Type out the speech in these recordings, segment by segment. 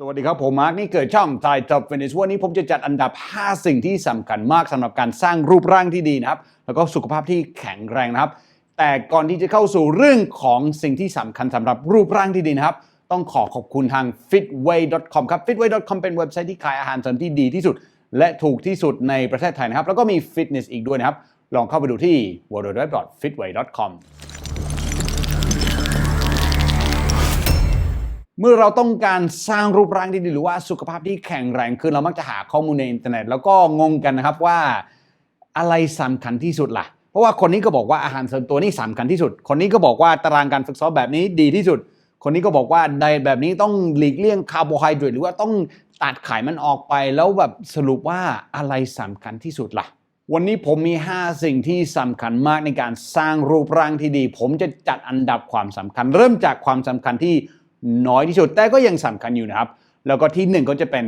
สวัสดีครับ ผมมาร์กนี่เกิดช่องไทยท็อปฟินิชวันนี้ผมจะจัดอันดับ 5 สิ่งที่สำคัญมากสำหรับการสร้างรูปร่างที่ดีนะครับ แล้วก็สุขภาพที่แข็งแรงนะครับ แต่ก่อนที่จะเข้าสู่เรื่องของสิ่งที่สำคัญสำหรับรูปร่างที่ดีนะครับ ต้องขอขอบคุณทาง fitway.com ครับ fitway.com เป็นเว็บไซต์ที่ขายอาหารเสริมที่ดีที่สุด และถูกที่สุดในประเทศไทยนะครับ แล้วก็มีฟิตเนสอีกด้วยนะครับ ลองเข้าไปดูที่ www.fitway.com เมื่อเราต้องการสร้างรูปร่างที่ดีหรือว่าสุขภาพที่แข็งแรงขึ้นเรามักจะหาข้อมูลในอินเทอร์เน็ต แล้วก็งงกันนะครับว่าอะไรสำคัญที่สุดล่ะ เพราะว่าคนนี้ก็บอกว่าอาหารเสริมตัวนี้สำคัญที่สุด คนนี้ก็บอกว่าตารางการฝึกซ้อมแบบนี้ดีที่สุด คนนี้ก็บอกว่าไดแบบนี้ต้องหลีกเลี่ยงคาร์โบไฮเดรตหรือว่าต้องตัดไขมันออกไป แล้วแบบสรุปว่าอะไรสำคัญที่สุดล่ะวันนี้ผมมี 5 สิ่งที่สำคัญมากในการสร้างรูปร่างที่ดี ผมจะจัดอันดับความสำคัญ เริ่มจากความสำคัญที่ น้อยที่สุด แต่ก็ยังสำคัญอยู่นะครับ แล้วก็ที่หนึ่งก็จะเป็น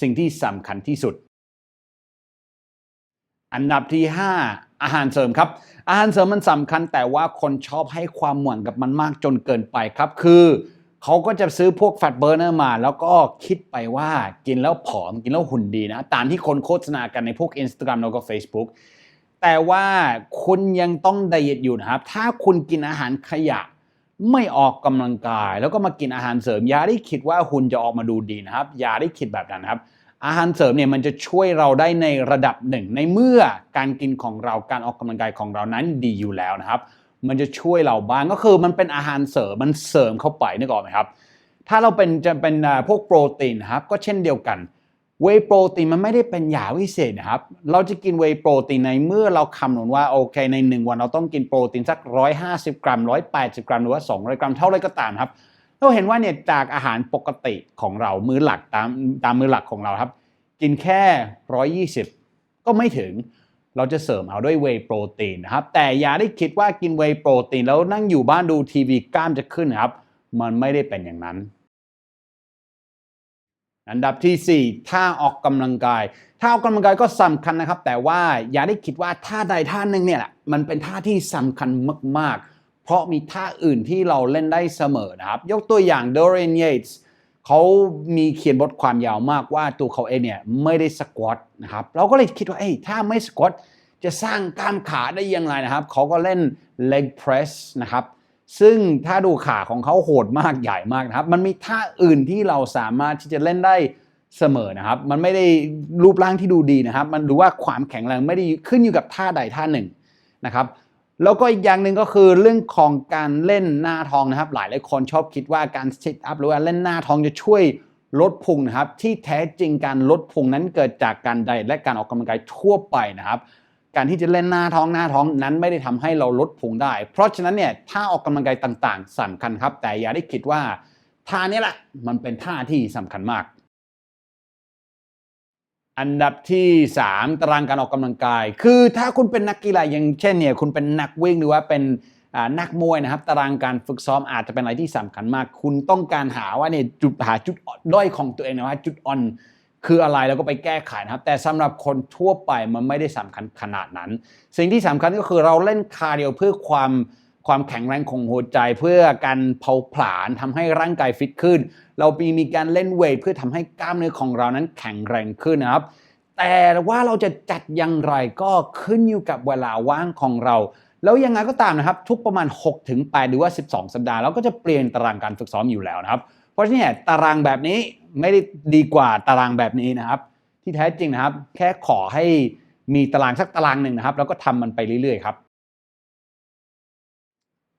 สิ่งที่สำคัญที่สุด อันดับที่ 5 อาหารเสริมครับ อาหารเสริมมันสำคัญแต่ว่าคนชอบให้ความหวังกับมันมากจนเกินไปครับ คือเขาก็จะซื้อพวกแฟตเบอร์เนอร์มา แล้วก็คิดไปว่ากินแล้วผอมกินแล้วหุ่นดีนะ ตามที่คนโฆษณากันในพวก Instagram แล้วก็ Facebook แต่ว่าคุณยังต้องไดเอทอยู่นะครับ ถ้าคุณกินอาหารขยะ ไม่ออกกำลังกาย แล้วก็มากินอาหารเสริมอย่าได้คิดว่าหุ่นจะออกมาดูดีนะครับอย่าได้คิดแบบนั้นครับ อาหารเสริมเนี่ยมันจะช่วยเราได้ในระดับหนึ่ง ในเมื่อการกินของเราการออกกำลังกายของเรานั้นดีอยู่แล้วนะครับ มันจะช่วยเราบ้างก็คือมันเป็นอาหารเสริมมันเสริมเข้าไปนึกออกไหมครับ ถ้าเราเป็นจะเป็นพวกโปรตีนครับก็เช่นเดียวกัน เวย์โปรตีนมันไม่ได้เป็นยาวิเศษนะครับ เราจะกินเวย์โปรตีนในเมื่อเราคำนวณว่าโอเคใน 1 วันเราต้องกินโปรตีนสัก 150 กรัม 180 กรัม หรือว่า 200 กรัมเท่าไรก็ตามครับ เราเห็นว่าเนี่ยจากอาหารปกติของเรา มื้อหลักตามตามมื้อหลักของเราครับ กินแค่ 120 ก็ไม่ถึง เราจะเสริมเอาด้วยเวย์โปรตีนนะครับ แต่อย่าได้คิดว่ากินเวย์โปรตีนแล้วนั่งอยู่บ้านดูทีวีกล้ามจะขึ้นนะครับ มันไม่ได้เป็นอย่างนั้น อันดับที่ 4 ท่าออกกำลังกาย ท่าออกกำลังกายก็สำคัญนะครับ แต่ว่าอย่าได้คิดว่าท่าใดท่าหนึ่งเนี่ยแหละมันเป็นท่าที่สำคัญมากๆ เพราะมีท่าอื่นที่เราเล่นได้เสมอนะครับ ยกตัวอย่าง Dorian Yates เขามีเขียนบทความยาวมากว่าตัวเขาเองเนี่ยไม่ได้สควอตนะครับ เราก็เลยคิดว่าเอ้ยถ้าไม่สควอตจะสร้างกล้ามขาได้ยังไงนะครับ เขาก็เล่น leg press นะครับ ซึ่งถ้าดูขาของเขาโหดมากใหญ่มากนะครับ มันมีท่าอื่นที่เราสามารถที่จะเล่นได้เสมอนะครับ มันไม่ได้รูปร่างที่ดูดีนะครับ มันดูว่าความแข็งแรงไม่ได้ขึ้นอยู่กับท่าใดท่าหนึ่งนะครับแล้วก็อีกอย่างหนึ่งก็คือเรื่องของการเล่นหน้าท้องนะครับ หลายหลายคนชอบคิดว่าการซิทอัพหรือว่าเล่นหน้าท้องจะช่วยลดพุงนะครับ ที่แท้จริงการลดพุงนั้นเกิดจากการไดและการออกกำลังกายทั่วไปนะครับ การที่จะเล่นหน้าท้องหน้าท้องนั้นไม่ได้ทำให้เราลดพุงได้ เพราะฉะนั้นเนี่ยท่าออกกำลังกายต่างๆสำคัญครับ แต่อย่าได้คิดว่าท่านี้แหละมันเป็นท่าที่สำคัญมาก อันดับที่ 3 ตารางการออกกำลังกาย คือถ้าคุณเป็นนักกีฬาอย่างเช่นเนี่ยคุณเป็นนักวิ่งหรือว่าเป็นนักมวยนะครับ ตารางการฝึกซ้อมอาจจะเป็นอะไรที่สำคัญมาก คุณต้องการหาว่าเนี่ยจุดหาจุดด้อยของตัวเองนะว่าจุดอ่อน คืออะไรแล้วก็ไปแก้ไขนะครับ แต่สำหรับคนทั่วไปมันไม่ได้สำคัญขนาดนั้น สิ่งที่สำคัญก็คือเราเล่นคาร์ดิโอเพื่อความความแข็งแรงของหัวใจเพื่อการเผาผลาญทำให้ร่างกายฟิตขึ้น เรามีมีการเล่นเวทเพื่อทำให้กล้ามเนื้อของเรานั้นแข็งแรงขึ้นนะครับ แต่ว่าเราจะจัดอย่างไรก็ขึ้นอยู่กับเวลาว่างของเรา แล้วยังไงก็ตามนะครับ ทุกประมาณ6ถึง8หรือว่า 12 สัปดาห์เราก็จะเปลี่ยนตารางการฝึกซ้อมอยู่แล้วนะครับ เพราะฉะนั้นตารางแบบนี้ไม่ได้ดีกว่าตารางแบบนี้นะครับ ที่แท้จริงนะครับ แค่ขอให้มีตารางสักตารางหนึ่งนะครับ แล้วก็ทำมันไปเรื่อยๆครับ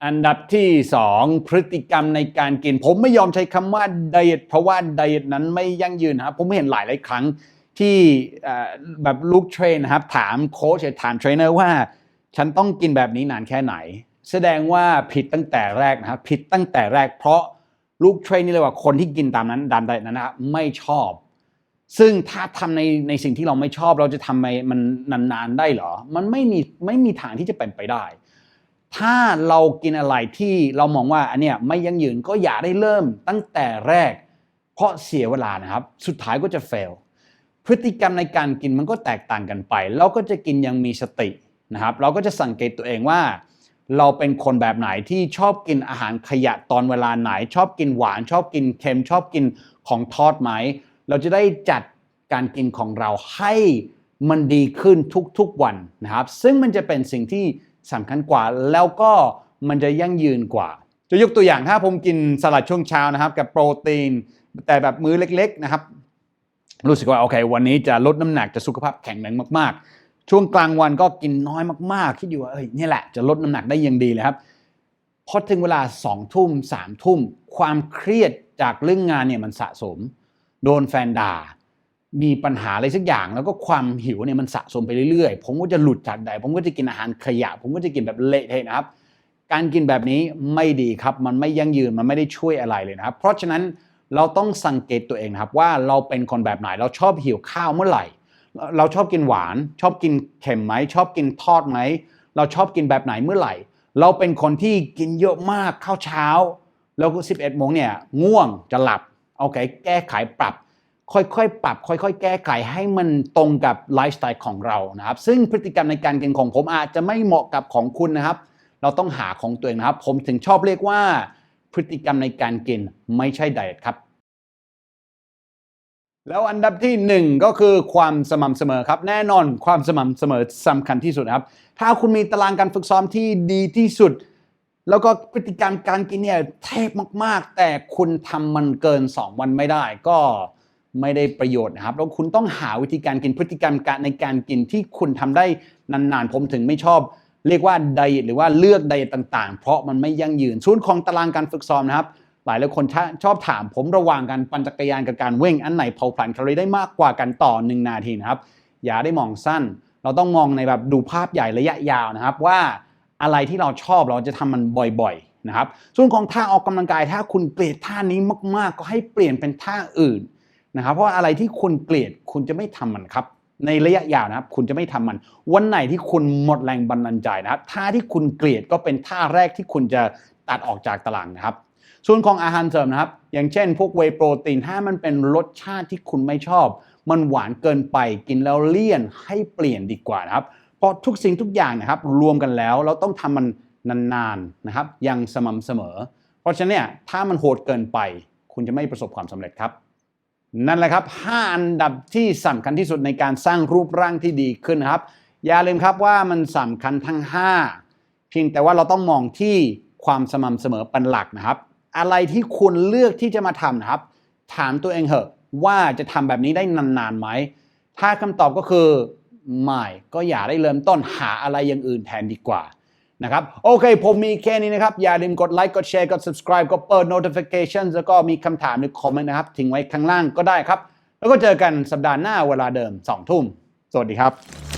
อันดับที่ 2 พฤติกรรมในการกิน ผมไม่ยอมใช้คำว่าไดเอทเพราะว่าไดเอทนั้นไม่ยั่งยืนนะครับผมเห็นหลายหลายครั้งที่แบบลูกเทรนนะครับ ถามโค้ชถามเทรนเนอร์ว่า ฉันต้องกินแบบนี้นานแค่ไหน แสดงว่าผิดตั้งแต่แรกนะครับ ผิดตั้งแต่แรกเพราะ ลูกเทรนนี่เลยว่าคนที่กินตามนั้นตามใดนั้นนะครับไม่ชอบ ซึ่งถ้าทำในในสิ่งที่เราไม่ชอบเราจะทำไมมันนานๆได้เหรอ มันไม่มีไม่มีทางที่จะเป็นไปได้ ถ้าเรากินอะไรที่เรามองว่าอันเนี้ยไม่ยั่งยืนก็อย่าได้เริ่มตั้งแต่แรก เพราะเสียเวลานะครับ สุดท้ายก็จะ fail พฤติกรรมในการกินมันก็แตกต่างกันไป เราก็จะกินอยังมีสตินะครับ เราก็จะสังเกตตัวเองว่า เราเป็นคนแบบไหนที่ชอบกินอาหารขยะตอนเวลาไหน ชอบกินหวาน ชอบกินเค็ม ชอบกินของทอดไหม เราจะได้จัดการกินของเราให้มันดีขึ้นทุกๆวันนะครับ ซึ่งมันจะเป็นสิ่งที่สำคัญกว่า แล้วก็มันจะยั่งยืนกว่า จะยกตัวอย่างถ้าผมกินสลัดช่วงเช้านะครับ กับโปรตีน แต่แบบมื้อเล็ก ๆนะครับ รู้สึกว่าโอเค วันนี้จะลดน้ำหนักจะสุขภาพแข็งแรงมากๆ ช่วงกลางวันก็กินน้อยมากๆ คิดอยู่ว่าเอ้ยนี่แหละจะลดน้ำหนักได้อยังดีเลยครับพอถึงเวลาสองทุ่มสามทุ่ม ความเครียดจากเรื่องงานเนี่ยมันสะสม โดนแฟนด่า มีปัญหาอะไรสักอย่าง แล้วก็ความหิวเนี่ยมันสะสมไปเรื่อยๆ ผมก็จะหลุดจากใด ผมก็จะกินอาหารขยะ ผมก็จะกินแบบเละเทะนะครับ การกินแบบนี้ไม่ดีครับ มันไม่ยั่งยืน มันไม่ได้ช่วยอะไรเลยนะครับ เพราะฉะนั้นเราต้องสังเกตตัวเองนะครับว่าเราเป็นคนแบบไหน เราชอบหิวข้าวเมื่อไหร่ เราชอบกินหวาน ชอบกินเค็มไหมชอบกินทอดไหมเราชอบกินแบบไหนเมื่อไหร่ เราเป็นคนที่กินเยอะมากข้าวเช้า แล้วก็11โมงเนี่ยง่วงจะหลับโอเคแก้ไขปรับ ค่อยๆ ปรับ ค่อยๆ แก้ไขให้มันตรงกับไลฟ์สไตล์ของเรานะครับ ซึ่งพฤติกรรมในการกินของผมอาจจะไม่เหมาะกับของคุณนะครับ เราต้องหาของตัวเองนะครับ ผมถึงชอบเรียกว่าพฤติกรรมในการกินไม่ใช่ไดเอทครับ แล้วอันดับที่หนึ่งก็คือความสม่ำเสมอครับ แน่นอนความสม่ำเสมอสำคัญที่สุดนะครับ ถ้าคุณมีตารางการฝึกซ้อมที่ดีที่สุด แล้วก็พฤติกรรมการกินเนี่ยเทพมากๆ แต่คุณทำมันเกิน 2 วันไม่ได้ ก็ไม่ได้ประโยชน์นะครับ แล้วคุณต้องหาวิธีการกินพฤติกรรมการในการกินที่คุณทำได้นานๆ ผมถึงไม่ชอบ เรียกว่าไดเอทหรือว่าเลือกไดเอทต่างๆ เพราะมันไม่ยั่งยืนส่วนของตารางการฝึกซ้อมนะครับ หลายหลายคนชอบถามผมระหว่างการปั่นจักรยานกับการวิ่งอันไหนเผาผลาญแคลอรี่ได้มากกว่ากันต่อ 1 นาทีนะครับ อย่าได้มองสั้น เราต้องมองในแบบดูภาพใหญ่ระยะยาวนะครับว่าอะไรที่เราชอบเราจะทำมันบ่อยๆนะครับ ส่วนของท่าออกกำลังกายถ้าคุณเกลียดท่านี้มากๆ ก็ให้เปลี่ยนเป็นท่าอื่นนะครับ เพราะอะไรที่คุณเกลียดคุณจะไม่ทำมันครับในระยะยาวนะครับ คุณจะไม่ทำมัน วันไหนที่คุณหมดแรงบันดาลใจนะครับท่าที่คุณเกลียดก็เป็นท่าแรกที่คุณจะตัดออกจากตารางนะครับ ส่วนของอาหารเสริมนะครับ อย่างเช่นพวกเวโปรตีนถ้ามันเป็นรสชาติที่คุณไม่ชอบ มันหวานเกินไปกินแล้วเลี่ยนให้เปลี่ยนดีกว่านะครับเพราะทุกสิ่งทุกอย่างนะครับรวมกันแล้วเราต้องทำมันนานๆนะครับอย่างสม่ำเสมอ เพราะฉะนั้นเนี่ยถ้ามันโหดเกินไป คุณจะไม่ประสบความสำเร็จครับ นั่นแหละครับ 5 อันดับที่สำคัญที่สุดในการสร้างรูปร่างที่ดีขึ้นนะครับ อย่าลืมครับว่ามันสำคัญทั้ง 5 เพียงแต่ว่าเราต้องมองที่ความสม่ำเสมอเป็นหลักนะครับ อะไรที่คุณเลือกที่จะมาทำนะครับ ถามตัวเองเหอะว่าจะทำแบบนี้ได้นานๆไหม ถ้าคำตอบก็คือไม่ก็อย่าได้เริ่มต้นหาอะไรอย่างอื่นแทนดีกว่านะครับโอเค ผมมีแค่นี้นะครับ อย่าลืมกดไลค์กดแชร์กด subscribe กดเปิด notification แล้วก็มีคำถามหรือคอมเมนต์นะครับ ทิ้งไว้ข้างล่างก็ได้ครับ แล้วก็เจอกันสัปดาห์หน้าเวลาเดิม 2 ทุ่ม สวัสดีครับ